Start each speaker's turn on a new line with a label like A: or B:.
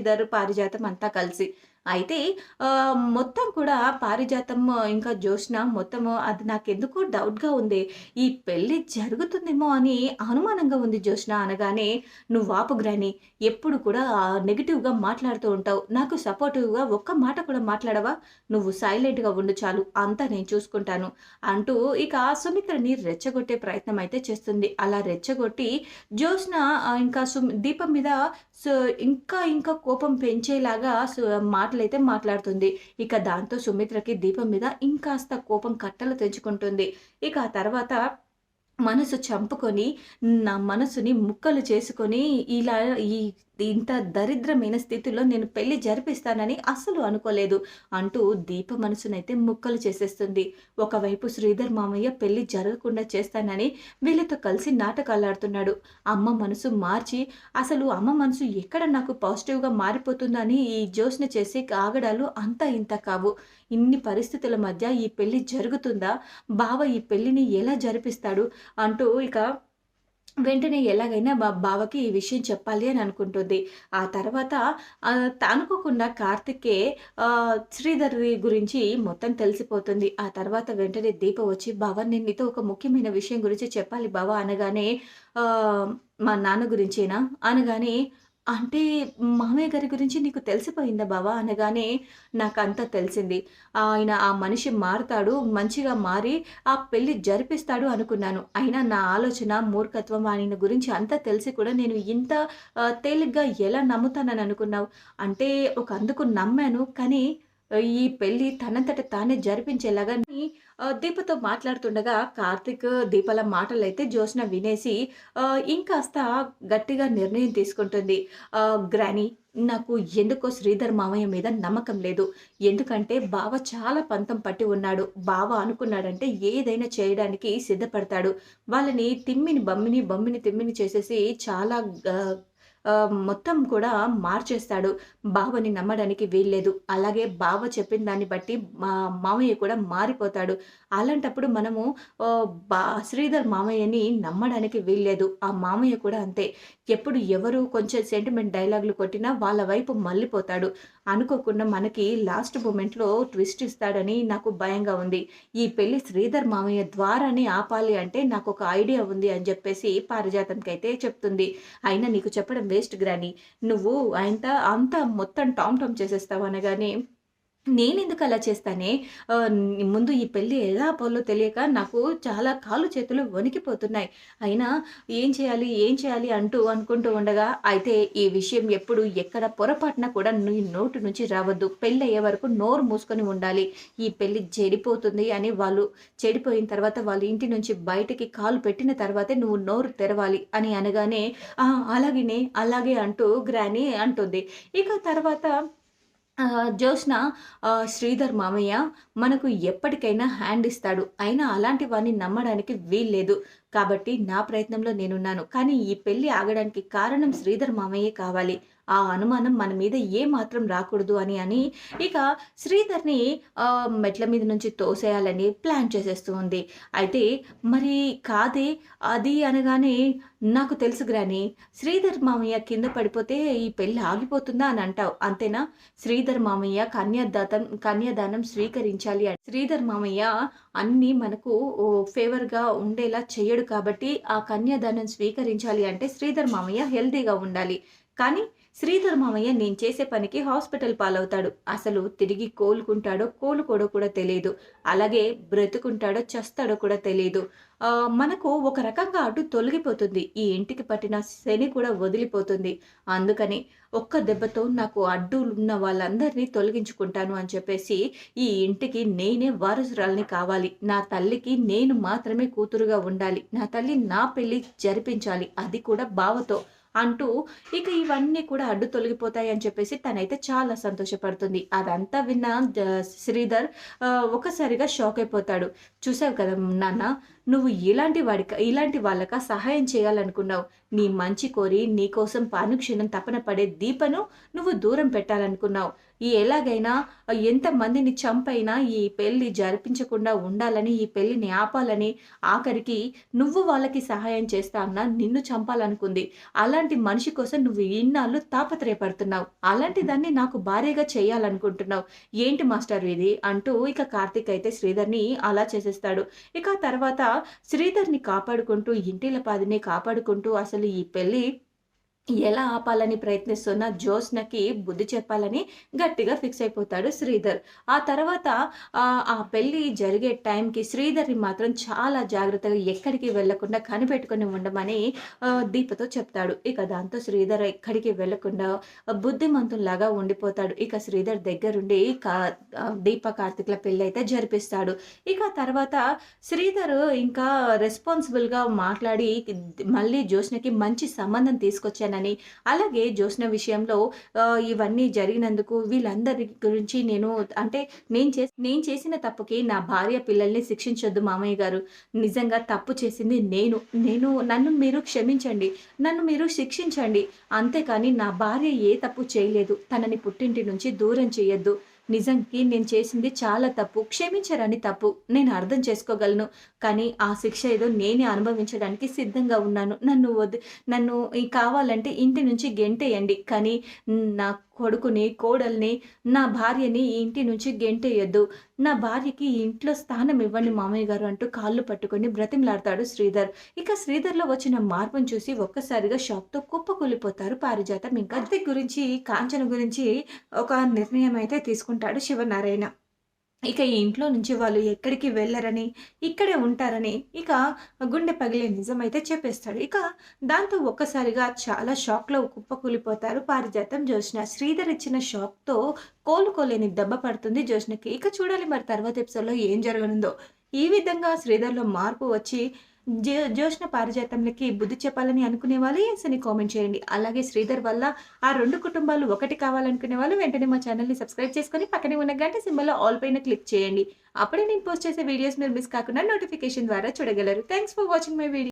A: శ్రీధర్ పారిజాతం అంతా కలిసి అయితే మొత్తం కూడా పారిజాతం ఇంకా జోష్న మొత్తము అది నాకెందుకో డౌట్‌గా ఉంది. ఈ పెళ్ళి జరుగుతుందేమో అని అనుమానంగా ఉంది జోష్న అనగానే, "నువ్వాపు గ్రాని. ఎప్పుడు కూడా నెగిటివ్గా మాట్లాడుతూ ఉంటావు. నాకు సపోర్టివ్‌గా ఒక్క మాట కూడా మాట్లాడవా? నువ్వు సైలెంట్‌గా ఉండు చాలు. అంతా నేను చూసుకుంటాను." అంటూ ఇక సుమిత్రని రెచ్చగొట్టే ప్రయత్నం అయితే చేస్తుంది. అలా రెచ్చగొట్టి జ్యోత్స్న ఇంకా సుమ్ దీపం మీద సో ఇంకా ఇంకా కోపం పెంచేలాగా సు మాటలైతే మాట్లాడుతుంది. ఇక దాంతో సుమిత్రకి దీపం మీద ఇంకాస్త కోపం కట్టలు తెంచుకుంటుంది. ఇక ఆ తర్వాత మనసు చంపుకొని, నా మనసుని ముక్కలు చేసుకొని, ఇలా ఈ ఇంత దరిద్రమైన స్థితిలో నేను పెళ్ళి జరిపిస్తానని అస్సలు అనుకోలేదు. అంటూ దీప మనసునైతే ముక్కలు చేసేస్తుంది. ఒకవైపు శ్రీధర్ మామయ్య పెళ్ళి జరగకుండా చేస్తానని వీళ్ళతో కలిసి నాటకాలాడుతున్నాడు. అమ్మ మనసు మార్చి అసలు అమ్మ మనసు ఎక్కడ నాకు పాజిటివ్‌గా మారిపోతుందని ఈ జోష్ని చేసే కాగడాలు అంతా ఇంత కావు. ఇన్ని పరిస్థితుల మధ్య ఈ పెళ్ళి జరుగుతుందా? బావ ఈ పెళ్ళిని ఎలా జరిపిస్తాడు? అంటూ ఇక వెంటనే ఎలాగైనా మా బావకి ఈ విషయం చెప్పాలి అని అనుకుంటుంది. ఆ తర్వాత అనుకోకుండా కార్తిక్‌కే శ్రీధర్ గురించి మొత్తం తెలిసిపోతుంది. ఆ తర్వాత వెంటనే దీప వచ్చి, "బావ నేను నీతో ఒక ముఖ్యమైన విషయం గురించి చెప్పాలి బావ" అనగానే "మా నాన్న గురించేనా?" అనగానే, "అంటే మామయ్య గారి గురించి నీకు తెలిసిపోయిందా బావ?" అనగానే, "నాకంతా తెలిసింది. ఆయన ఆ మనిషి మారుతాడు మంచిగా మారి ఆ పెళ్ళి జరిపిస్తాడు అనుకున్నాను. అయినా నా ఆలోచన, మూర్ఖత్వం ఆయన గురించి అంతా తెలిసి కూడా నేను ఇంత తేలిగ్గా ఎలా నమ్ముతానని అనుకున్నావు? అంటే ఒక అందుకు నమ్మాను. కానీ ఈ పెళ్ళి తనంతట తానే జరిపించేలాగా" అని దీపతో మాట్లాడుతుండగా కార్తిక్, దీపల మాటలైతే జ్యోత్స్న వినేసి ఇంకాస్త గట్టిగా నిర్ణయం తీసుకుంటుంది. "గ్రాని నాకు ఎందుకో శ్రీధర్ మామయ్య మీద నమ్మకం లేదు. ఎందుకంటే బావ చాలా పంతం పట్టి ఉన్నాడు. బావ అనుకున్నాడంటే ఏదైనా చేయడానికి సిద్ధపడతాడు. వాళ్ళని తిమ్మిని బమ్మిని, బమ్మిని తిమ్మిని చేసేసి చాలా మొత్తం కూడా మార్చేస్తాడు. బావని నమ్మడానికి వీల్లేదు. అలాగే బావ చెప్పిన దాన్ని బట్టి మా మామయ్య కూడా మారిపోతాడు. అలాంటప్పుడు మనము బా శ్రీధర్ మామయ్యని నమ్మడానికి వీల్లేదు. ఆ మామయ్య కూడా అంతే. ఎప్పుడు ఎవరు కొంచెం సెంటిమెంట్ డైలాగులు కొట్టినా వాళ్ళ వైపు మళ్ళీపోతాడు అనుకోకుండా మనకి లాస్ట్ మూమెంట్లో ట్విస్ట్ ఇస్తాడని నాకు భయంగా ఉంది. ఈ పెళ్ళి శ్రీధర్ మామయ్య ద్వారానే ఆపాలి అంటే నాకు ఒక ఐడియా ఉంది" అని చెప్పేసి పారిజాతంకైతే చెప్తుంది. "అయినా నీకు చెప్పడం వేస్ట్ గ్రాని. నువ్వు ఆయనతో అంతా మొత్తం టామ్ టామ్ చేసేస్తావు" అనగానే, "నేనెందుకు అలా చేస్తానే? ముందు ఈ పెళ్ళి ఎలా పోలో తెలియక నాకు చాలా కాళ్ళు చేతులు వణికిపోతున్నాయి. అయినా ఏం చేయాలి? ఏం చేయాలి? అంటూ అనుకుంటూ ఉండగా, అయితే ఈ విషయం ఎప్పుడు ఎక్కడ పొరపాటున కూడా నీ నోటి నుంచి రావద్దు. పెళ్ళయ్యే వరకు నోరు మూసుకొని ఉండాలి. ఈ పెళ్ళి చెడిపోతుంది అని వాళ్ళు చెడిపోయిన తర్వాత వాళ్ళ ఇంటి నుంచి బయటకి కాలు పెట్టిన తర్వాతే నువ్వు నోరు తెరవాలి" అని అనగానే, అలాగనే అలాగేనే, అలాగే" అంటూ గ్రాని అంటుంది. ఇక తర్వాత జ్యోత్స్న "శ్రీధర్ మామయ్య మనకు ఎప్పటికైనా హ్యాండ్ ఇస్తాడు. అయినా అలాంటి వాడిని నమ్మడానికి వీల్లేదు. కాబట్టి నా ప్రయత్నంలో నేనున్నాను. కానీ ఈ పెళ్ళి ఆగడానికి కారణం శ్రీధర్ మామయ్యే కావాలి. ఆ అనుమానం మన మీద ఏ మాత్రం రాకూడదు" అని అని ఇక శ్రీధర్‌ని మెట్ల మీద నుంచి తోసేయాలని ప్లాన్ చేసేస్తూ ఉంది. అయితే మరి కాదే అది అనగానే, "నాకు తెలుసు గ్రాని. శ్రీధర్ మామయ్య కింద పడిపోతే ఈ పెళ్ళి ఆగిపోతుందా అని అంటావు. అంతేనా? శ్రీధర్ మామయ్య కన్యాదాతం కన్యాదానం స్వీకరించాలి అని శ్రీధర్ మామయ్య అన్నీ మనకు ఫేవర్‌గా ఉండేలా చేయడు కాబట్టి ఆ కన్యాదానం స్వీకరించాలి అంటే శ్రీధర్ మామయ్య హెల్తీగా ఉండాలి. కానీ శ్రీధర్ మామయ్య నేను చేసే పనికి హాస్పిటల్ పాలవుతాడు. అసలు తిరిగి కోలుకుంటాడో, కోలుకోడో కూడా తెలియదు అలాగే బ్రతుకుంటాడో, చస్తాడో కూడా తెలియదు మనకు ఒక రకంగా అడ్డు తొలగిపోతుంది. ఈ ఇంటికి పట్టిన శని కూడా వదిలిపోతుంది. అందుకని ఒక్క దెబ్బతో నాకు అడ్డులున్న వాళ్ళందరినీ తొలగించుకుంటాను" అని చెప్పేసి, "ఈ ఇంటికి నేనే వారసురాలని కావాలి. నా తల్లికి నేను మాత్రమే కూతురుగా ఉండాలి. నా తల్లి నా పెళ్ళి జరిపించాలి. అది కూడా బావతో" అంటూ ఇక ఇవన్నీ కూడా అడ్డు తొలగిపోతాయి అని చెప్పేసి తనైతే చాలా సంతోషపడుతుంది. అదంతా విన్న శ్రీధర్ ఒకసారిగా ఒక్కసారిగా షాక్ అయిపోతాడు. "చూసావు కదా నాన్న నువ్వు ఇలాంటి వాడిక ఇలాంటి వాళ్ళక సహాయం చేయాలనుకున్నావు. నీ మంచి కోరి నీ కోసం పానుక్షణం తపన పడే దీపను నువ్వు దూరం పెట్టాలనుకున్నావు. ఈ ఎలాగైనా ఎంతమందిని చంపైనా ఈ పెళ్ళి జరిపించకుండా ఉండాలని ఈ పెళ్ళిని ఆపాలని ఆఖరికి నువ్వు వాళ్ళకి సహాయం చేస్తా అన్నా నిన్ను చంపాలనుకుంది. అలాంటి మనిషి కోసం నువ్వు ఇన్నాళ్ళు తాపత్రయపడుతున్నావు. అలాంటి దాన్ని నాకు భార్యగా చేయాలనుకుంటున్నావు. ఏంటి మాస్టర్ ఇది అంటూ ఇక కార్తీక్ అయితే శ్రీధర్ని అలా చేసేస్తాడు. ఇక తర్వాత శ్రీధర్ని కాపాడుకుంటూ ఇంటిల పాదిని కాపాడుకుంటూ అసలు ఈ పెళ్ళి ఎలా ఆపాలని ప్రయత్నిస్తున్న జ్యోత్స్నకి బుద్ధి చెప్పాలని గట్టిగా ఫిక్స్ అయిపోతాడు శ్రీధర్. ఆ తర్వాత ఆ, పెళ్ళి జరిగే టైంకి శ్రీధర్ని మాత్రం చాలా జాగ్రత్తగా ఎక్కడికి వెళ్ళకుండా కనిపెట్టుకుని ఉండమని దీపతో చెప్తాడు. ఇక దాంతో శ్రీధర్ ఎక్కడికి వెళ్ళకుండా బుద్ధిమంతుల్లాగా ఉండిపోతాడు. ఇక శ్రీధర్ దగ్గరుండి కా దీప కార్తిక్ల పెళ్ళి అయితే జరిపిస్తాడు. ఇక తర్వాత శ్రీధర్ ఇంకా రెస్పాన్సిబుల్గా మాట్లాడి మళ్ళీ జ్యోత్స్నకి మంచి సంబంధం తీసుకొచ్చానని అలాగే జ్యోత్స్న విషయంలో ఇవన్నీ జరిగినందుకు వీళ్ళందరి గురించి నేను అంటే నేను చేసి నేను చేసిన తప్పుకి నా భార్య పిల్లల్ని శిక్షించొద్దు మామయ్య గారు. నిజంగా తప్పు చేసింది నేను. నేను నన్ను మీరు క్షమించండి. నన్ను మీరు శిక్షించండి. అంతేకాని నా భార్య ఏ తప్పు చేయలేదు. తనని పుట్టింటి నుంచి దూరం చేయొద్దు. నిజంకి నేను చేసింది చాలా తప్పు. క్షమించరని తప్పు. నేను అర్థం చేసుకోగలను. కానీ ఆ శిక్ష ఏదో నేనే అనుభవించడానికి సిద్ధంగా ఉన్నాను. నన్ను వద్దు నన్ను కావాలంటే ఇంటి నుంచి గెంటేయండి. కానీ నాకు కొడుకుని కోడల్ని నా భార్యని ఈ ఇంటి నుంచి గెంటేయొద్దు. నా భార్యకి ఇంట్లో స్థానం ఇవ్వండి మామయ్య గారు అంటూ కాళ్ళు పట్టుకొని బ్రతిమలాడతాడు శ్రీధర్. ఇక శ్రీధర్లో వచ్చిన మార్పును చూసి ఒక్కసారిగా షాక్తో కుప్పకూలిపోతారు పారిజాతం. ఇంకా అద్దె గురించి కాంచన గురించి ఒక నిర్ణయం అయితే తీసుకుంటాడు శివనారాయణ. ఇక ఈ ఇంట్లో నుంచి వాళ్ళు ఎక్కడికి వెళ్ళరని ఇక్కడే ఉంటారని ఇక గుండె పగిలే నిజమైతే చెప్పేస్తాడు. ఇక దాంతో ఒక్కసారిగా చాలా షాక్లో కుప్పకూలిపోతారు పారిజాతం జోష్న శ్రీధర్ ఇచ్చిన షాక్తో కోలుకోలేని దెబ్బ పడుతుంది జోష్నకి ఇక చూడాలి మరి తర్వాత ఎపిసోడ్లో ఏం జరగనుందో. ఈ విధంగా శ్రీధర్లో మార్పు వచ్చి జో జోష్న పారిజాతంలకి బుద్ధి చెప్పాలని అనుకునే వాళ్ళు ఎస్ అని కామెంట్ చేయండి. అలాగే శ్రీధర్ వల్ల ఆ రెండు కుటుంబాలు ఒకటి కావాలనుకునే వాళ్ళు వెంటనే మా ఛానల్ని సబ్స్క్రైబ్ చేసుకొని పక్కనే ఉన్న గంట సింబల్లో ఆల్ పైన క్లిక్ చేయండి. అప్పుడే నేను పోస్ట్ చేసే వీడియోస్ మీరు మిస్ కాకుండా నోటిఫికేషన్ ద్వారా చూడగలరు. Thanks for watching my video